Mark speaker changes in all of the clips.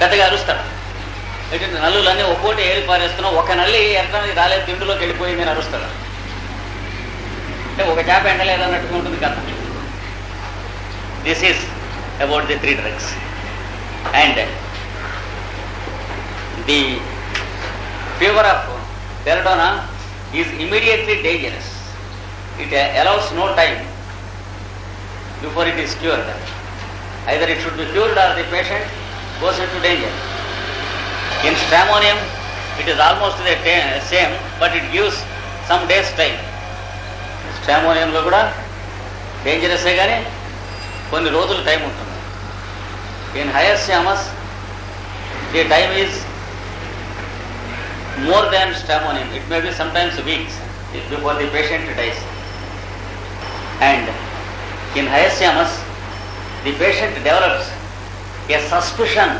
Speaker 1: పెద్దగా అరుస్తాడు ఎటు నల్లులన్నీ ఒక్కోటి ఏరి పారేస్తున్నావు ఒక నల్లి ఎంతమంది రాలేదు తిండిలోకి వెళ్ళిపోయింది అని అరుస్తాడు అంటే ఒక చేప ఎండలేదన్నట్టుకుంటుంది కథ. This is about the three drugs and the fever of Belladonna is immediately dangerous it allows no time before it is cured either it should be cured or the patient goes into danger. In stramonium, it is almost the ta- same, but it gives some days time. స్టామోనియంలో కూడా డేంజరసే కానీ కొన్ని రోజులు time ఉంటుంది in Hyoscyamus the time is more than Stramonium it may be sometimes weeks before the patient dies and in Hyoscyamus the patient develops a suspicion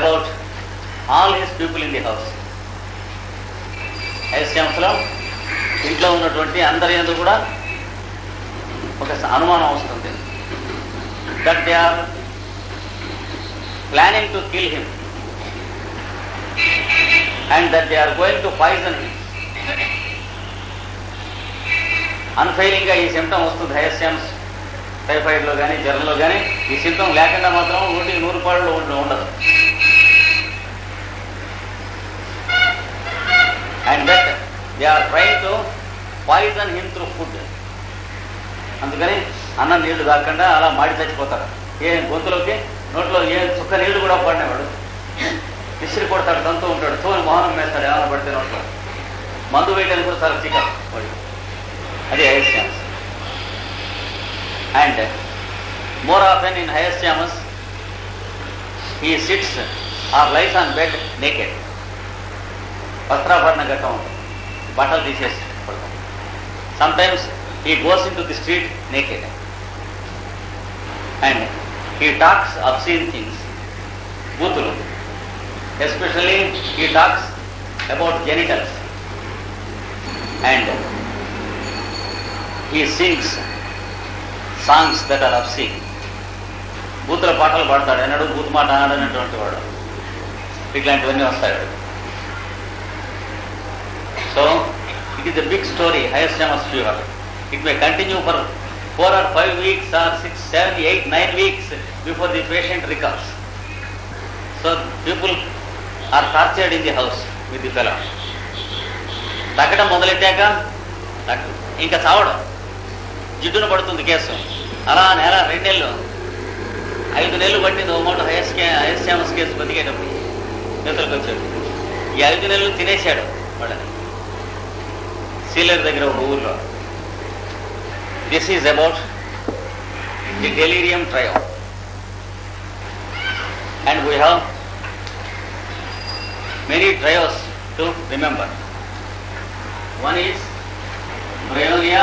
Speaker 1: about all his people in the house ఐశ్యాంశలో ఇంట్లో ఉన్నటువంటి అందరి ఎందుకు కూడా ఒక అనుమానం వస్తుంది. That they are planning to kill him and that they are going to poison him అన్ఫెయిలింగ్గా ఈ symptom వస్తుంది హైస్యామ్స్ టైఫాయిడ్లో కానీ జ్వరంలో కానీ ఈ సిద్ధం లేకుండా మాత్రం ఊటి నూరు పాళ్ళు ఉండదు. And but they are try to poison him through food అందుకని అన్నం నీళ్ళు తాకుండా అలా మాడి చచ్చిపోతారు. ఏ గొంతులోకి నోట్లో ఏ చుక్క నీళ్ళు కూడా పడినవాడు విసిరి కొడతాడు తంతూ ఉంటాడు తోని మోహనం వేస్తాడు ఏమైనా పడితే నోట్లో మందు వేయడానికి కూడా చాలా చికెన్ అది అది chance and more often in hyoscyamus he sits or lies on bed naked. వస్త్రాభరణ ఘట్టం ఉంటుంది బట్టలు తీసేసి పడుతుంది sometimes he goes into the street naked and he talks obscene things బూతులు especially he talks about genitals and he songs that are obscene బూతుల పాటలు పాడతాడు. అన్నాడు బూత్ మాట అన్నాడు అనేటువంటి వాడు. ఇట్లాంటివన్నీ వస్తాడు so it is the big story Hyoscyamus fever it may continue for four or five weeks or six seven eight nine weeks before the patient recovers so people are tortured in the house with the fellow తగ్గడం మొదలెట్టాక ఇంకా చావడం. జిడ్డున పడుతుంది case. అలా నెల రెండు నెలలు. ఐదు నెలలు పట్టింది ఓ మాట హైయస్ హైస్యామస్ కేసు బతికేటప్పుడు. నేతలకు వచ్చాడు. ఈ ఐదు నెలలు తినేశాడు వాళ్ళని. సీలర్ దగ్గర ఒక ఊర్లో. This is about the delirium trio and we have many trios to remember one is Bryonia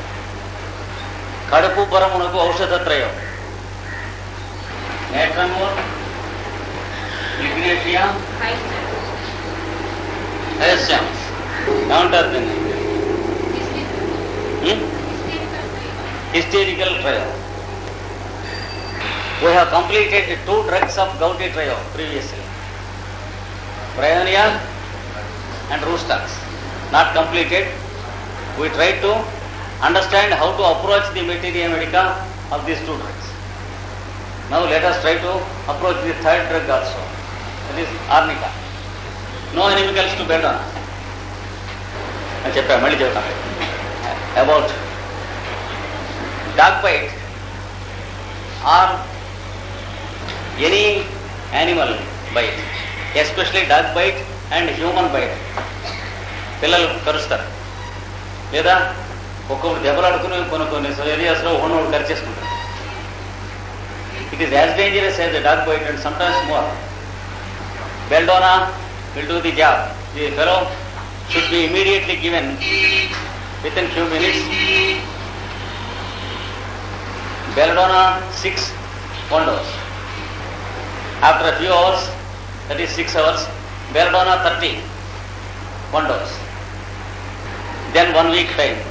Speaker 1: కడుపు బరమునకు ఔషధ త్రయం నేట్రమోర్ ఇగ్నేషియా హెస్యామ్స్ ఏమంటారు దీన్ని hysterical trio we have completed two drugs of gouty trio previously Bryonia and Rhus tox not completed we tried to understand how to approach the materia medica of these two drugs. Now let us try to approach the third drug also, that is arnica. No animals to bed on. అని చెప్పా మళ్ళీ చెప్తాను about dog bite or any animal bite especially dog bite and human bite పిల్లలు కరుస్తారు లేదా ఒక్కొక్కరు దెబ్బలాడుకుని కొన్ని కొన్ని ఏరియాస్లో ఉన్నోడు ఖర్చేసుకుంటారు it is as dangerous as dog bite and sometimes more Belladonna will do the job. The fellow should be immediately given within few minutes. Belladonna 6 one dose. After a few hours, that is 6 hours, Belladonna 30 one dose. Then one week time.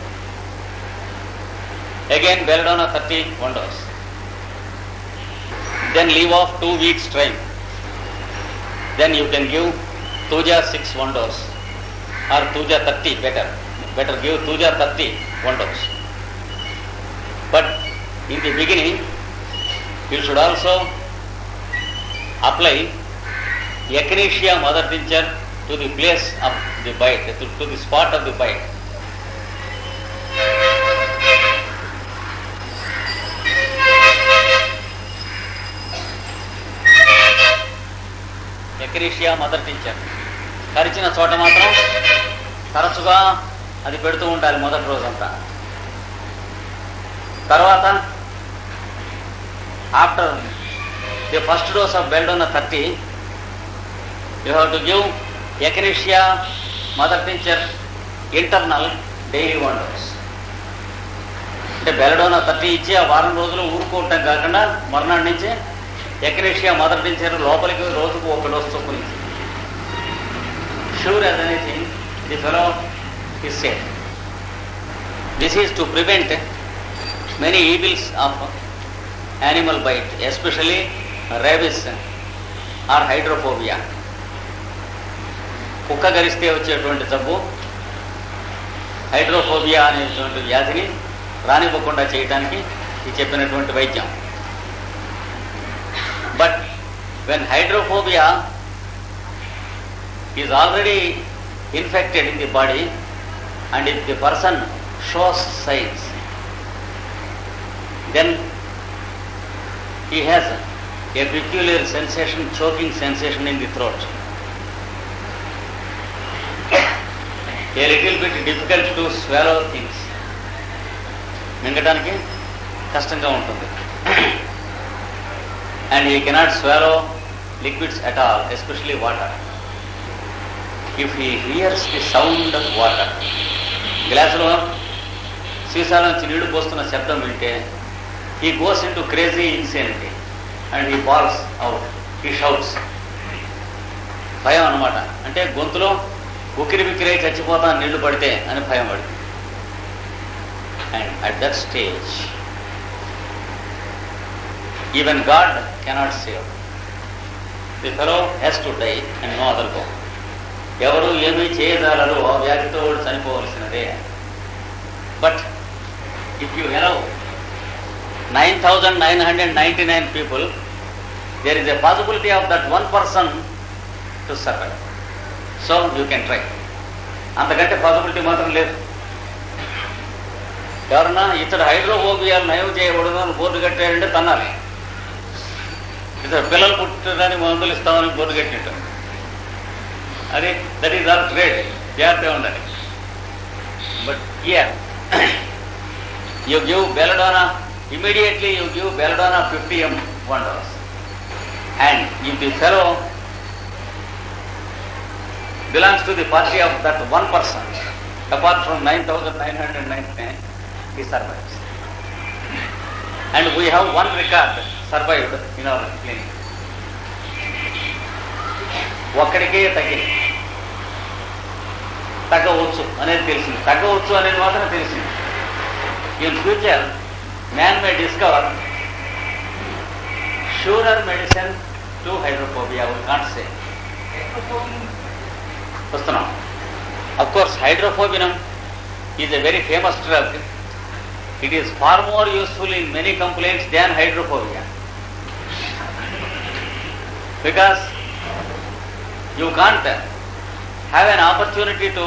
Speaker 1: Again Belladonna 30 wonders. Then leave off two weeks time. Then you can give Tuja 6 wonders or Tuja 30 better. Better give Tuja 30 wonders. But in the beginning, you should also apply Echinacea mother tincture to the place of the bite, to, to the spot of the bite. ఎక్రీషియా mother teacher. కరిచిన చోట మాత్రం తరచుగా అది పెడుతూ ఉండాలి మొదటి రోజంతా. తర్వాత after the first dose of Belladonna thirty you have to give Echinacea mother tincture internal daily one dose. అంటే బెల్డోన థర్టీ ఇచ్చి ఆ వారం రోజులు ఊరుకోవటం కాకుండా మర్నాడు నుంచి ఎకనేషియా మదర్ టీచర్ లోపలికి రోజుకు ఒక డోస్ చొప్పున. Sure as anything the fellow is safe this is to prevent many evils of animal bite especially rabies or hydrophobia కుక్క గరిస్తే వచ్చేటువంటి జబ్బు హైడ్రోఫోబియా అనేటువంటి వ్యాధిని రానివ్వకుండా చేయడానికి ఈ చెప్పినటువంటి వైద్యం. But when hydrophobia is already infected in the body and if the person shows signs, then he has a peculiar sensation, choking sensation in the throat. A little bit difficult to swallow things. మింగటానికి కష్టంగా ఉంటుంది and he cannot swallow liquids at all especially water if he hears the sound of water గ్లాసులో సీసాల నుంచి నీళ్ళు పోస్తున్న శబ్దం వింటే he goes into crazy insanity and he bawls out he shouts భయం అన్నమాట. అంటే గొంతులో ఉకిరి బిక్కిరై చచ్చిపోతా నీళ్ళు పడితే అని భయం పడుతుంది. And at that stage even God cannot save the fellow has to die and no other go ఎవరు ఏమీ చేయజాలరు ఆ వ్యాధితో వాడు చనిపోవలసినదే. But if you have nine thousand nine hundred ninety nine people there is a possibility of that one person to suffer so you can try అంతకంటే possibility మాత్రం లేదు. ఎవరన్నా ఇతడు హైడ్రోఫోబియాలు నయం చేయకూడదు అని బోర్డు కట్టారంటే తన్నాలి ఇతడు పిల్లలు పుట్టడానికి మందులు ఇస్తామని బోర్డు కట్టినట్టు అది దట్ ఈస్ ఆల్ గ్రేట్ జాగ్రత్తగా ఉండాలి but here you give Belladonna immediately you give belladonna 50 m one dose. And if the fellow belongs to the party of that one person, apart from 9,999, he survives. And we have one record survived in our clinic ఒక్కడికే తగ్గింది తగ్గవచ్చు అనేది తెలిసింది. తగ్గవచ్చు అనేది మాత్రం తెలిసింది. In future man may discover surer medicine to hydrophobia we can't say. వస్తున్నాం. Of course Hydrophobinum is a very famous drug it is far more useful in many complaints than hydrophobia because you cant have an opportunity to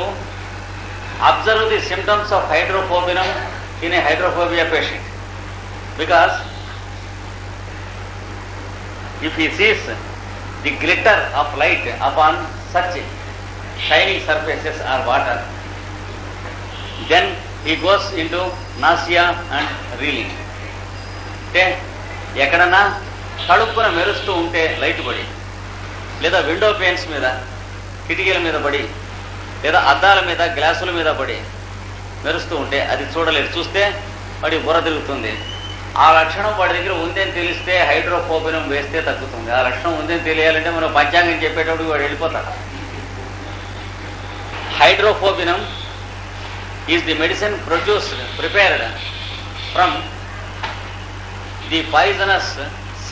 Speaker 1: observe the symptoms of Hydrophobinum in a hydrophobia patient because if he sees the glitter of light upon such shiny surfaces or water, then he goes into nausea and reeling. అంటే ఎక్కడన్నా తడుపున మెరుస్తూ ఉంటే light పడి లేదా window pains మీద కిటికీల మీద పడి లేదా అద్దాల మీద గ్లాసుల మీద పడి మెరుస్తూ ఉంటే అది చూడలేదు. చూస్తే వాడి బుర్ర తిరుగుతుంది. ఆ లక్షణం వాడి దగ్గర ఉందని తెలిస్తే హైడ్రోఫోబినం వేస్తే తగ్గుతుంది. ఆ లక్షణం ఉందని తెలియాలంటే మనం పంచాంగం చెప్పేటప్పుడు వాడు వెళ్ళిపోతాడు. Hydrophobinum is the medicine produced prepared from the poisonous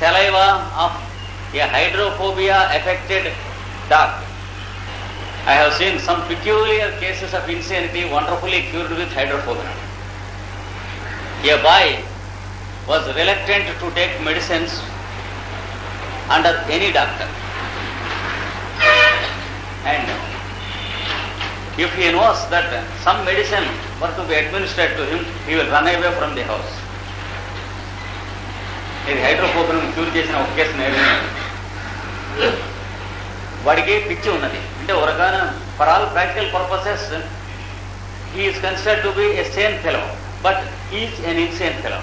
Speaker 1: saliva of a hydrophobia affected dog I have seen some peculiar cases of insanity wonderfully cured with hydrophobia. A boy was reluctant to take medicines under any doctor. And if he knows that some medicine were to be administered to him, he will run away from the house. ఇది hydrophobinum cure చేసిన ఒక case నేను వాడికి పిచ్చి ఉన్నది. అంటే ఒక రకాన for all practical purposes he is considered to be a same fellow but is an insane fellow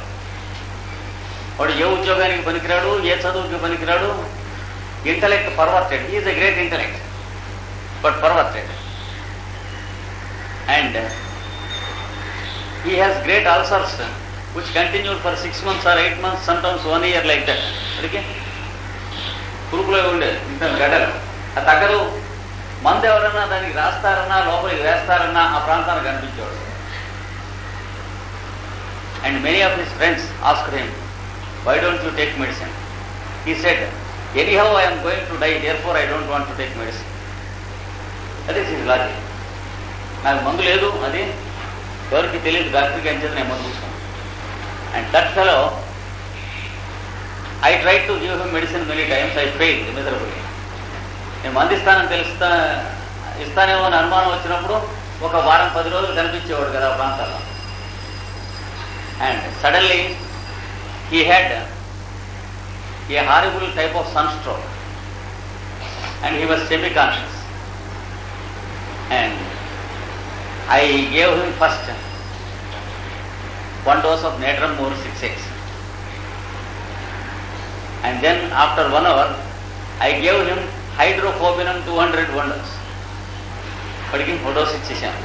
Speaker 1: వాడు ఏ ఉద్యోగానికి పనికిరాడు ఏ చదువుకి పనికిరాడు intellect perverted is a great intellect but perverted and he has great ulcers which continued for six months or eight months sometimes one year like that. అందుకే కురుకులో ఉండే ఇంత గడలు తగ్గదు. మందు ఎవరన్నా దానికి రాస్తారన్నా లోపలికి వేస్తారన్నా ఆ ప్రాంతానికి కనిపించేవాడు. And many of his friends ask him why don't you take medicine he said anyhow I'm going to die therefore I don't want to take medicine అదే ఇస్ లాజిక్ నాకు మందు లేదు అది ఎవరికి తెలియదు డాక్టర్కి అని చెప్పి నేను మందు చూస్తాను and that fellow I try to give him medicine many times I fail miserably నేను మందిస్తానని తెలుస్తా ఇస్తానేమో అని అనుమానం వచ్చినప్పుడు ఒక వారం పది రోజులు కనిపించేవాడు కదా ప్రాంతాల్లో and suddenly he had a horrible type of sunstroke and he was semiconscious and I gave him first one dose of natrum more 6x. And then after one hour, I gave him hydrofobinum 200 wonders. వాడికి photos ఇచ్చేసాను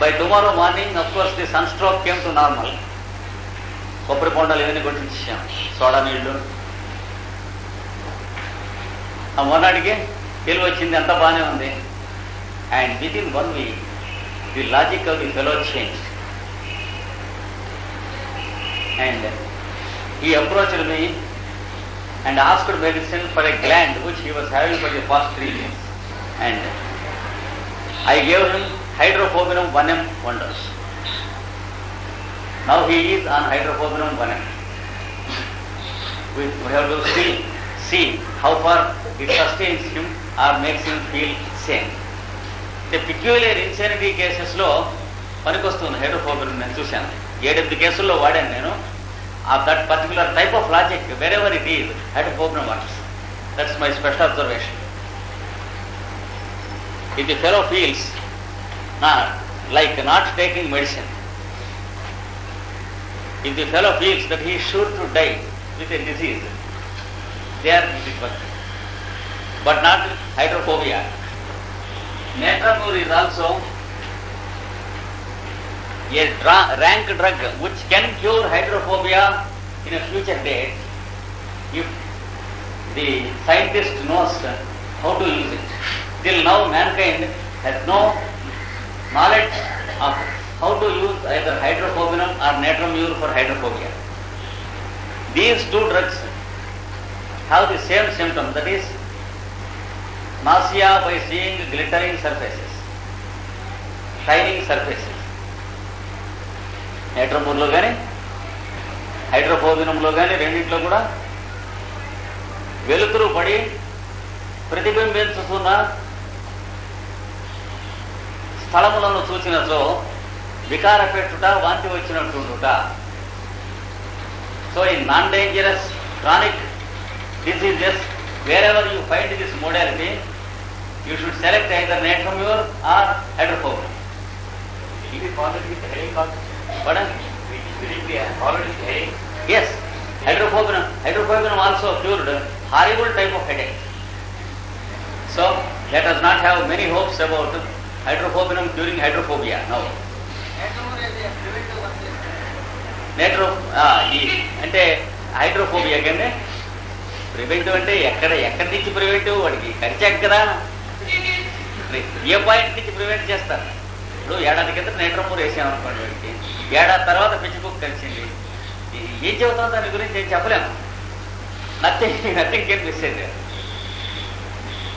Speaker 1: by tomorrow morning of course the sun stroke came to normal కొబ్బరి బొండాలు ఇవన్నీ కొట్టించేసాం soda నీళ్ళు ఆ మొన్నటికి తెలివి వచ్చింది అంత బాగానే ఉంది and with in one week the logic of the fellow change and he approached me and asked medicine for a gland which he was having for the past three years. And I gave him hydrophobinum 1M wonders. Now he is on hydrophobinum 1M. We, we have to still see how far it sustains him or makes him feel sane. The peculiar insanity cases లో పనికొస్తుంది హైడ్రోఫోబిన్ నేను చూశాను ఏడెనిమిది కేసుల్లో వాడాను నేను of that particular type of logic wherever it is is hydrophobin works that's my special observation if the fellow feels not like not taking medicine, if the fellow feels that he is sure to die with a disease, there it is working. But not hydrophobia. Natramur is also a dra- rank drug which can cure hydrophobia in a future date if the scientist knows how to use it. Till now mankind has no knowledge of how to use either hydrophobinum or natramur for hydrophobia. These two drugs have the same symptom that is nausea by seeing glittering surfaces, shining surfaces. నేట్రమూర్లో కానీ హైడ్రోఫోబినంలో కానీ రెండింటిలో కూడా వెలుతురు పడి ప్రతిబింబించుతున్న స్థలములను చూచినచో వికార పెట్టుట వాంతి వచ్చినట్టుండుట సో ఈ non dangerous chronic diseases wherever you find this modality you should select either natrum mur or hydrophobin
Speaker 2: ఇది it?
Speaker 1: Pardon?
Speaker 2: Will it be followed with headache?
Speaker 1: Yes, hydrophobinum. Hydrophobinum also cured horrible type of headache. let us not have many hopes about hydrophobium during hydrophobia. No. నేట్రో ఆ, ఈ అంటే hydrophobia కంటే preventive అంటే ఎక్కడ ఎక్కడి నుంచి preventive వాడికి ఖర్చాక కదా ఏ పాయింట్ నుంచి ప్రివెంట్ చేస్తారు ఇప్పుడు ఏడాది కింద నేట్రమూర్ వేసామనుకోండి వాడికి ఏడాది తర్వాత పిచ్చిబుక్ కలిసింది ఏం చెబుతాం దాని గురించి ఏం చెప్పలేము. Nothing nothing can be said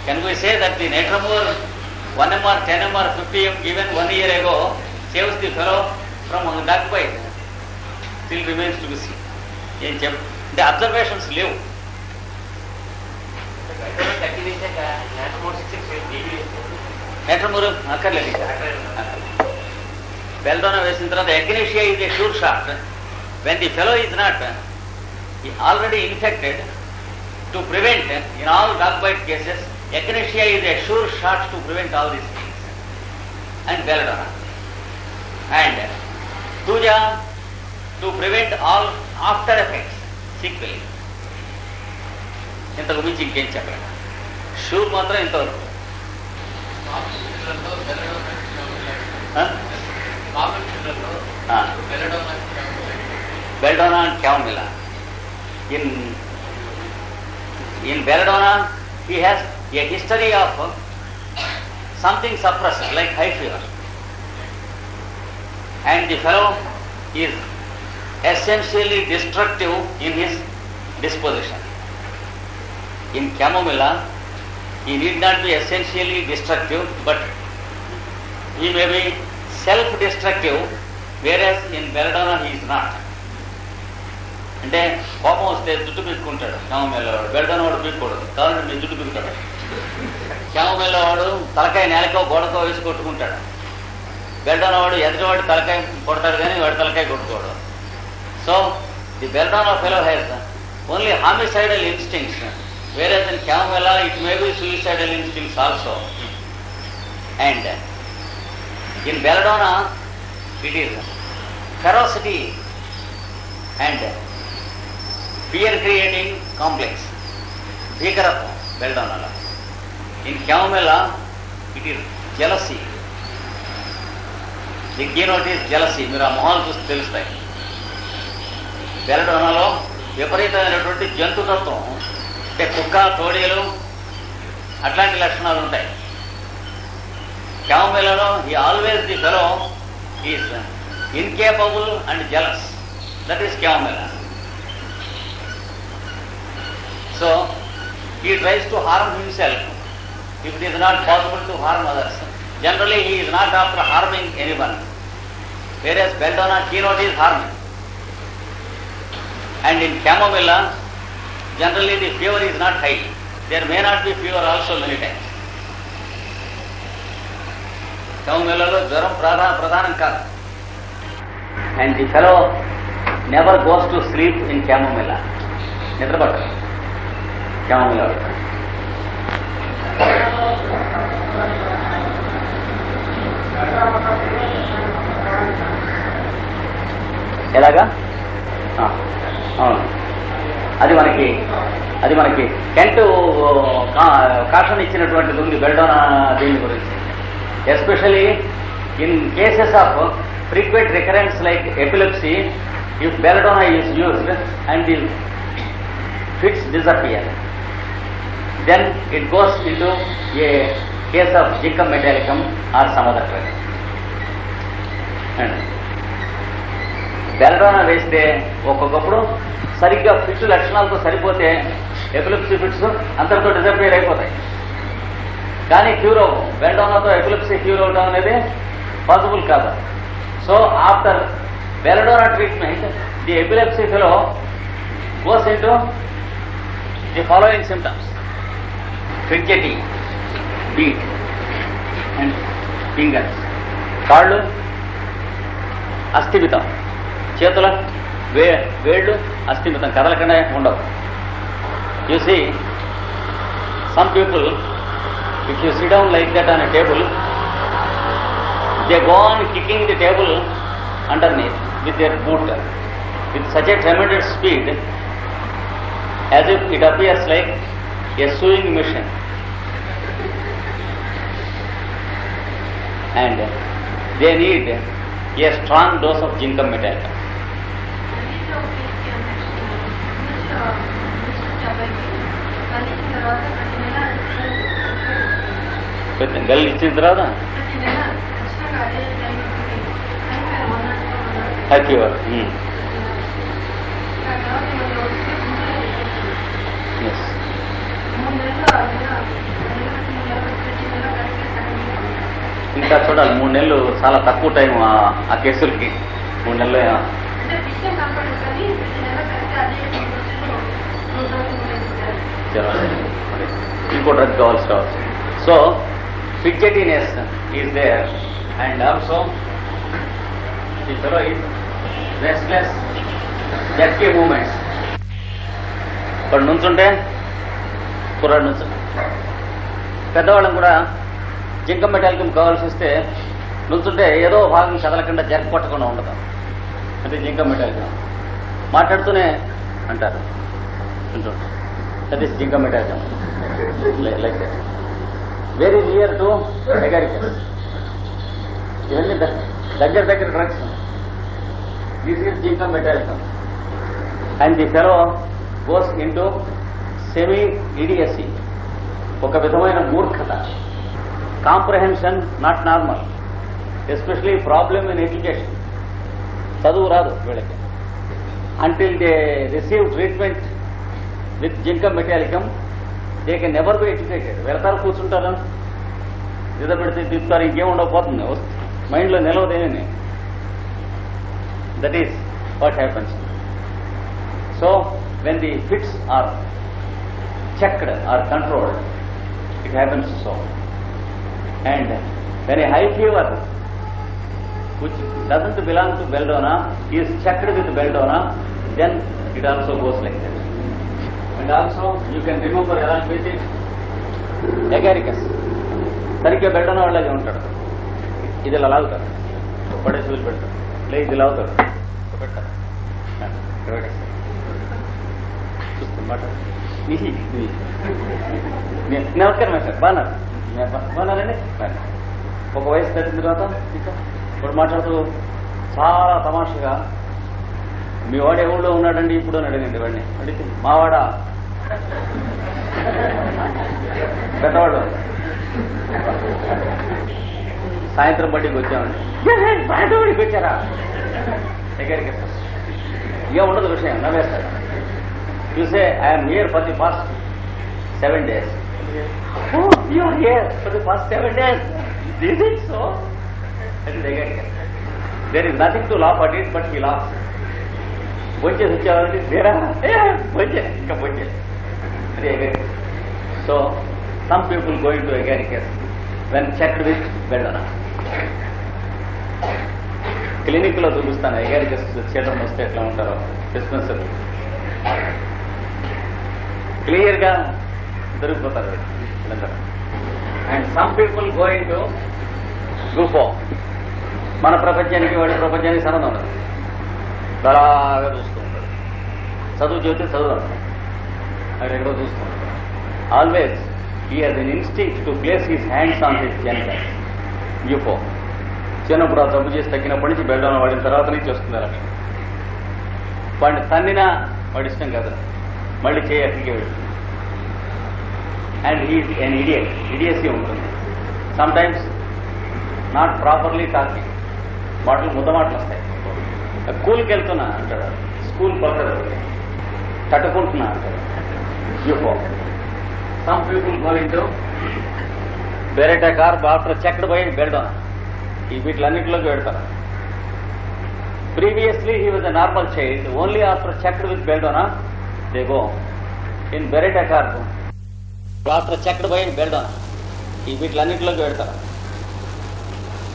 Speaker 1: can be say that the natrum mur one M or ten M or fifty M given one year ago saves the fellow from dog bite still remains to be see ఏం చెప్ అంటే observations లేవు
Speaker 2: thirty వేసాక not more
Speaker 1: అక్కర్లేదు. Belladonna వేసిన తర్వాత Ignatia ఇది sure shot when the fellow is not already infected to prevent in all dog bite cases Ignatia is a sure shot to prevent all these things and Belladonna and Thuja to prevent all after effects sequel ఇంతకు మించి ఇంకేం చెప్పలేదు. Sure మాత్రం ఇంతవరకు. Belladonna and Chamomilla. In in Belladonna, he has a history of something suppressed, like high fever. And the fellow is essentially destructive in his disposition. In Chamomilla, he need not be essentially destructive, but he may be self destructive whereas in Belladonna he not అంటే కోపం వస్తే జుట్టు పీక్కుంటాడు శ్యామమేళ్ళవాడు బెల్డనవాడు పీక్కూడదు కావాలంటే మీ జుట్టు పీకుతాడు శ్యామమేళ్ళవాడు తలకాయ నేలకో గోడకో వేసి కొట్టుకుంటాడు. బెల్డనవాడు ఎదుటివాడు తలకాయ కొడతాడు కానీ వాడు తలకాయ కొట్టుకోడు. So the Belladonna fellow has only homicidal instincts వేరే in Chamomilla it may be suicidal instincts also and in Belladonna it is ferocity and fear creating complex. భీకరత్వం బెల్డోనాలో. In Chamomilla it is jealousy. The keynote jealousy. మీరు ఆ మొహాలు చూస్తే తెలుస్తాయి. బెల్డోనాలో విపరీతమైనటువంటి జంతుతత్వం అంటే కుక్క తోడేలు అట్లాంటి లక్షణాలు ఉంటాయి. క్యామెలలో ఈ always the fellow is incapable and jealous that is Chamomilla so he tries to harm himself if it is not possible to harm others. Generally, he is not after harming anyone, whereas Belladonna keynote is harming. And in Chamomilla, generally the fever is not high. There may not be fever also many times. సౌమ్యులలో జ్వరం ప్రధాన ప్రధానం కాదు. And the fellow never goes to sleep in Chamomilla నిద్రపడదు Chamomilla ఎలాగా? అవును. అది మనకి అది మనకి టెంట్ కాషన్ ఇచ్చినటువంటిది ఉంది బెల్డోనా దీని గురించి. Especially in cases of frequent recurrence like epilepsy if Belladonna is used and the fits disappear then it goes into a case of zincum metallicum or some other drug వేస్తే ఒక్కొక్కప్పుడు సరిగ్గా fits లక్షణాలతో సరిపోతే epilepsy fits అంతటితో disappear అయిపోతాయి. కానీ cure అవ్వం బెల్డోనాతో ఎపిలిప్సీ క్యూర్ అవడం అనేది పాసిబుల్ కాదు. So after Belladonna treatment the epilepsy fellow goes into the following symptoms cricket beat and fingers కాళ్ళు అస్థిమితం. చేతుల వే వేళ్ళు అస్థిమితం. కదలకుండా ఉండవు. You see some people If you sit down like that on a table they go on kicking the table underneath with their boot with such a tremendous speed as if it appears like a sewing machine. and they need a strong dose of zinc metal. గల్లి ఇచ్చిన తర్వాత? Happy work hmm. ఇంకా చూడాలి మూడు నెలలు చాలా తక్కువ time ఆ- ఆ కేసులకి. మూడు నెలలు ఇంకో డ్రగ్ కావాల్సి రావచ్చు. So fidgetiness is there and also ఈ ఫెలో ఈజ్ రెస్ట్లెస్ జట్కే మూమెంట్స్ ఇక్కడ నుంచుంటే కుర్రాడు నుంచి. పెద్దవాళ్ళం కూడా జింక మెటాలికం కావాల్సి వస్తే నుంచుంటే ఏదో భాగం కదలకుండా జరగ కొట్టకుండా ఉండదు. అంటే జింక మెటాలికం మాట్లాడుతూనే అంటారు. నుంచుంటే that is zincum metallicum like very near to మెగారికల్ ఇవన్నీ దగ్గర దగ్గర drugs this is zincum metallicum and the fellow goes into semi idiocy ఒక విధమైన మూర్ఖత. Comprehension not normal especially problem in education చదువు రాదు వీళ్ళకి. Until they receive treatment with zincum metallicum they can never be educated వెళ్తారు కూర్చుంటారు నిద్ర పెడితే తిప్పుతారు ఇంకేం ఉండకపోతుంది మైండ్లో నిలవదేమని that is what happens so when the fits are checked or controlled, it happens so. And when a high fever, which doesn't belong to belladonna, is checked with belladonna, then it also goes like that. And also, you can remember along with it, agaricus. సరిగ్గా పెట్టడం వాళ్ళు అది ఉంటాడు. ఇది ఇలా లాగుతాడు పడేసి వదిలి పెడతాడు. లే ఇది లాగుతాడు పెట్టారు ఇక్కడ నమస్కారం సార్. బాగున్నారు? బాగున్నారండి? ఒక వయసు దాటిన తర్వాత ఇప్పుడు మాట్లాడుతూ చాలా తమాషగా మీ వాడు ఏ ఉన్నాడండి? ఇప్పుడు అని అడిగింది వాడిని. అడిగితే మావాడ పెద్దవాడు సాయంత్రం బడికి వచ్చామండి సాయంత్రం బడికి వచ్చారా దగ్గరికి ఏం ఉండదు విషయం here for the past seven days. Oh, you are here for the past seven days. Is it so? That is again. There is nothing to laugh at it, but he laughs. బొంచే వచ్చేవారికి వేరా బొంచే ఇంకా బొంచే అది Agaricus so some people going to Agaricus when checked with Belladonna క్లినిక్లో చూపిస్తాను. అగరికస్ చేయడం వస్తే ఎట్లా ఉంటారో. Dispensary క్లియర్గా దొరికిపోతారు. వీళ్ళందరూ and some people going to group మన ప్రపంచానికి వాడి ప్రపంచానికి సంబంధం ఉండదు. బాగా చూస్తూ ఉంటాడు చదువు చెబితే చదువు అక్కడ ఎక్కడో చూస్తూ always he has an instinct to place his hands on his genital Bufo చిన్నప్పుడు ఆ జబ్బు చేసి తగ్గినప్పటి నుంచి బెల్లం వాడిన తర్వాత నుంచి వస్తున్నారు అక్కడ వాడిని తన్నినా వాడి ఇష్టం కదా. మళ్ళీ చేయి అక్కడికే వెళ్తుంది and he's an idiot idiocy ఉంటుంది. Sometimes not properly talking మాటలు ముద్ద మాటలు వస్తాయి. స్కూల్కి వెళ్తున్నా అంటాడు. స్కూల్ పక్కన తట్టుకుంటున్నా అంటాడు. Bufo some people going to Baryta carb after checked by Belladonna ఈ వీటిలన్నింటిలోకి పెడతారు Previously, he was a normal child. Only after checked with Beldona, they go. In Beretta cargo, after checked by Belladonna ఈ వీటిలన్నింటిలోకి పెడతారు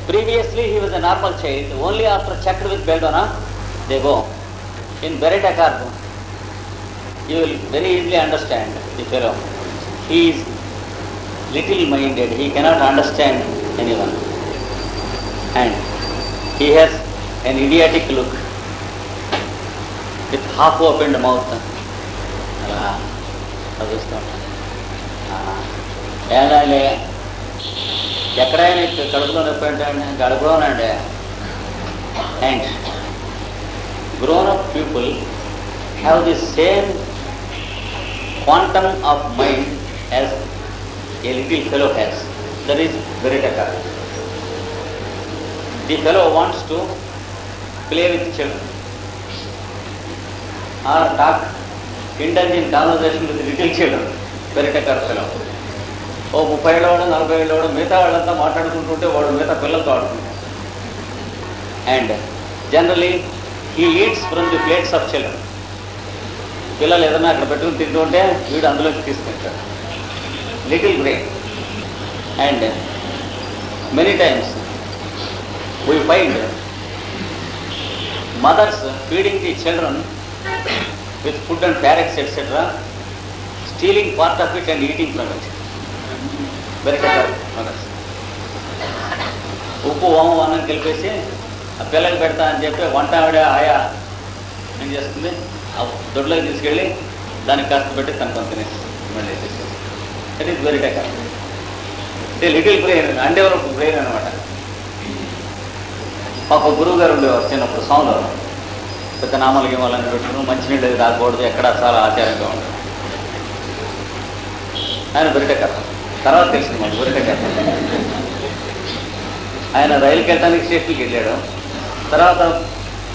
Speaker 1: previously he was a normal child only after checked with Belladonna they go in Baryta carb you will very easily understand the fellow he is little minded he cannot understand anyone and he has an idiotic look with half opened mouth అలా చదువుస్తూ ఉంటాను ఏడాలే ఎక్కడైనా ఇక్కడ కడుపులో నొప్పి అంటే కడుపులోనండి and grown up people have the same quantum of mind as a little fellow has that is Baryta carb the fellow wants to play with children or talk indulge in conversation with little children Baryta carb fellow ఓ ముప్పై ఏళ్ళవాడు నలభై ఏళ్ళవాడు మిగతా వాళ్ళంతా మాట్లాడుకుంటుంటే వాడు మిగతా పిల్లలతో ఆడుకుంటాడు. And generally he eats from the plates of children పిల్లలు ఏదైనా అక్కడ పెట్టుకుని తింటుంటే వీడు అందులోకి తీసుకుంటాడు. Little brain and many times we find mothers feeding the children with food and Farex etcetera stealing part of it and eating from it Baryta carb mothers ఉప్పు ఓమం అన్నం కలిపేసి ఆ పిల్లకి పెడతా అని చెప్పి వంట ఆవిడ ఆయా ఏం చేస్తుంది? దొడ్లోకి తీసుకెళ్ళి దానికి కాస్త పెట్టి తను కొంత మళ్ళీ దట్ ఈస్ వెరీ అంటే లిటిల్ బ్రెయిన్ అండెవలప్ బ్రెయిన్ అనమాట మాకు గురువు గారు ఉండేవారు చిన్నప్పుడు సౌండ్ పెద్ద నామాలకి ఇవ్వాలని పెట్టుకుని మంచినీళ్ళు అది రాకూడదు ఎక్కడ చాలా ఆచారంగా ఉంటుంది ఆయన బెరిటెక్కర్ తర్వాత తెలిసింది మాకు బెరిటెక్కర్ ఆయన రైలుకి వెళ్ళడానికి స్టేషన్కి వెళ్ళాడు. తర్వాత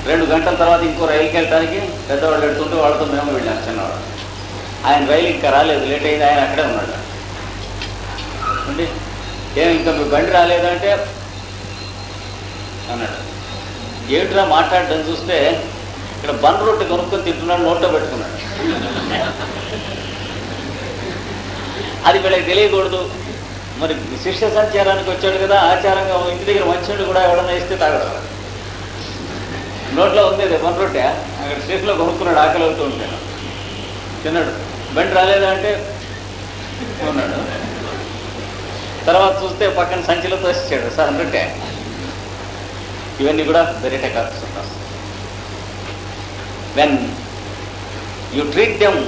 Speaker 1: రెండు గంటల తర్వాత ఇంకో రైలుకి వెళ్ళడానికి పెద్దవాళ్ళు పెడుతుంటే వాళ్ళతో మేము వెళ్ళాం చిన్నవాడు. ఆయన రైలు ఇంకా రాలేదు లేట్ అయింది ఆయన అక్కడే ఉన్నాడు. అండి ఏం ఇంకా మీ బండి రాలేదంటే? అన్నాడు. ఏమిట్రా మాట్లాడటం చూస్తే ఇక్కడ బన్ రొట్టె కొనుక్కొని తింటున్నాడు నోట్లో పెట్టుకున్నాడు. అది వీళ్ళకి తెలియకూడదు. మరి శిష్య సంచారానికి వచ్చాడు కదా ఆచారంగా ఇంటి దగ్గర మంచినీళ్ళు కూడా ఎవడన్నా ఇస్తే తాగడం. నోట్లో ఉంది అది వన్ రొట్టె అక్కడ స్టేషన్లో కొనుక్కున్నాడు ఆకలి అవుతూ ఉంటాడు తిన్నాడు. బండి రాలేదా అంటే? ఉన్నాడు. తర్వాత చూస్తే పక్కన సంచిలో తోసిచ్చాడు సార్ రొట్టె ఇవన్నీ కూడా Baryta carbs when you treat them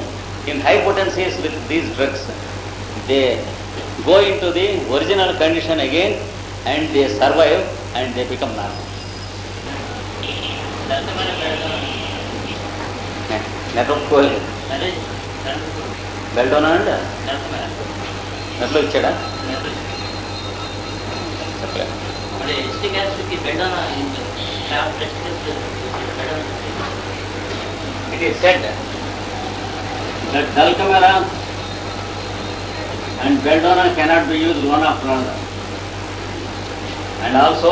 Speaker 1: in high potencies with these drugs they go into the original condition again and they survive and they become normal. Network పోలేదు బెల్టోనా అండి నెట్లో ఇచ్చాడా చెప్పలే It is said that Dalcamera and belladonna cannot be used one after another. And also,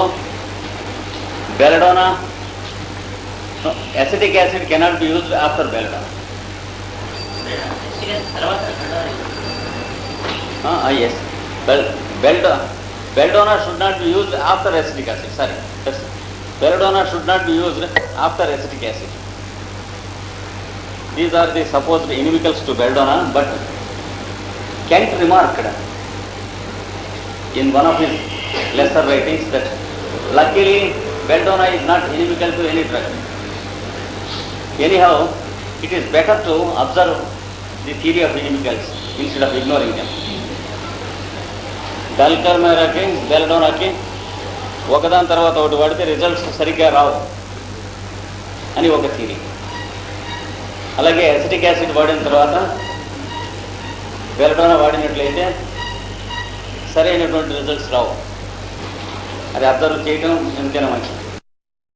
Speaker 1: belladonna, no, acetic acid cannot be used after belladonna. Ah, ah, yes. Bel, belladonna, belladonna should not be used after acetic acid, sorry. Yes. Belladonna should not be used after acetic acid. These are the supposed inimicals to belladonna, but Kent remarked in one of his lesser writings that luckily belladonna is not inimical to any drug. Anyhow, it is better to observe the theory of inimicals instead of ignoring them. డల్కర్ మేరకి బెల్డోనాకి ఒకదాని తర్వాత ఒకటి పడితే results సరిగ్గా రావు అని ఒక theory అలాగే acetic acid వాడిన తర్వాత బెల్డోనా వాడినట్లయితే సరైనటువంటి రిజల్ట్స్ రావు. అది అబ్జర్వ్ చేయడం ఎంతైనా మంచిది.